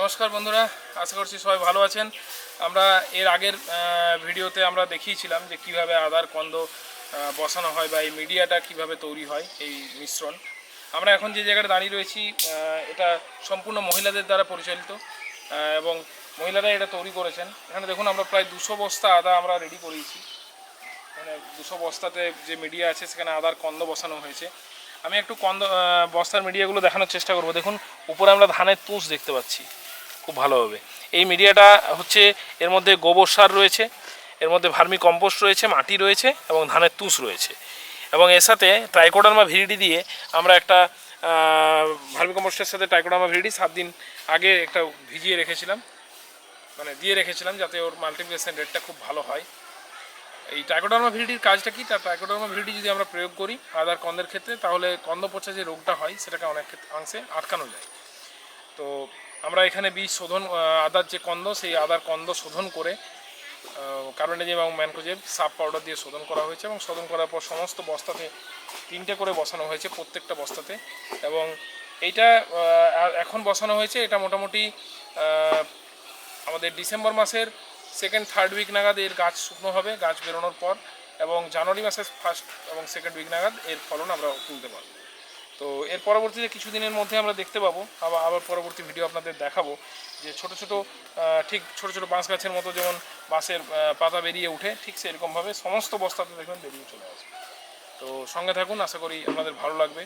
নমস্কার বন্ধুরা, আশা করছি সবাই ভালো আছেন। আমরা এর আগের ভিডিওতে আমরা দেখিয়েছিলাম যে কীভাবে আদার কন্দ বসানো হয় বা এই মিডিয়াটা কীভাবে তৈরি হয় এই মিশ্রণ। আমরা এখন যে জায়গাটা দাঁড়িয়ে রয়েছি এটা সম্পূর্ণ মহিলাদের দ্বারা পরিচালিত এবং মহিলারা এটা তৈরি করেছেন। এখানে দেখুন, আমরা প্রায় দুশো বস্তা আদা আমরা রেডি করিয়েছি। মানে দুশো বস্তাতে যে মিডিয়া আছে, সেখানে আদার কন্দ বসানো হয়েছে। আমি একটু কন্দ বস্তার মিডিয়াগুলো দেখানোর চেষ্টা করব। দেখুন, উপরে আমরা ধানের তুষ দেখতে পাচ্ছি। খুব ভালোভাবে এই মিডিয়াটা হচ্ছে এর মধ্যে গোবর সার রয়েছে, এর মধ্যে ভার্মি কম্পোস্ট রয়েছে, মাটি রয়েছে এবং ধানের তুষ রয়েছে। এবং এর সাথে ট্রাইকোডার্মা ভিরিডি দিয়ে আমরা একটা ভার্মি কম্পোস্টের সাথে ট্রাইকোডার্মা ভিরিডি সাত দিন আগে একটা ভিজিয়ে রেখেছিলাম। মানে দিয়ে রেখেছিলাম যাতে ওর মাল্টিপ্লিকেশন রেটটা খুব ভালো হয়। এই ট্রাইকোডার্মা ভিরিডির কাজটা কি? তার ট্রাইকোডার্মা ভিরিডি যদি আমরা প্রয়োগ করি আদার কন্দের ক্ষেত্রে, তাহলে কন্দ পচা যে রোগটা হয়, সেটাকে অনেক অংশে আটকানো যায়। তো আমরা এখানে বীজ শোধন আদার যে কন্দ, সেই আদার কন্দ শোধন করে কার্বনেজিয়াম এবং ম্যানকোজেব সাব পাউডার দিয়ে শোধন করা হয়েছে এবং শোধন করার পর সমস্ত বস্তাতে, তিনটে করে বসানো হয়েছে প্রত্যেকটা বস্তাতে এবং এইটা এখন বসানো হয়েছে, এটা মোটামুটি আমাদের ডিসেম্বর মাসের সেকেন্ড থার্ড উইক নাগাদ এর গাছ শুকনো হবে, গাছ বেরোনোর পর এবং জানুয়ারি মাসের ফার্স্ট এবং সেকেন্ড উইক নাগাদ এর ফলন আমরা তুলতে পারব। তো এর পরবর্তীতে কিছুদিনের মধ্যে আমরা দেখতে পাবো, আবার আবার পরবর্তী ভিডিও আপনাদের দেখাবো যে ছোট ছোট ঠিক ছোট ছোট বাঁশ গাছের মতো যেমন বাঁশের পাতা বেরিয়ে উঠে ঠিক সেরকমভাবে সমস্ত বস্তাতে দেখবেন বেরিয়ে চলে আসবে। তো সঙ্গে থাকুন, আশা করি আপনাদের ভালো লাগবে।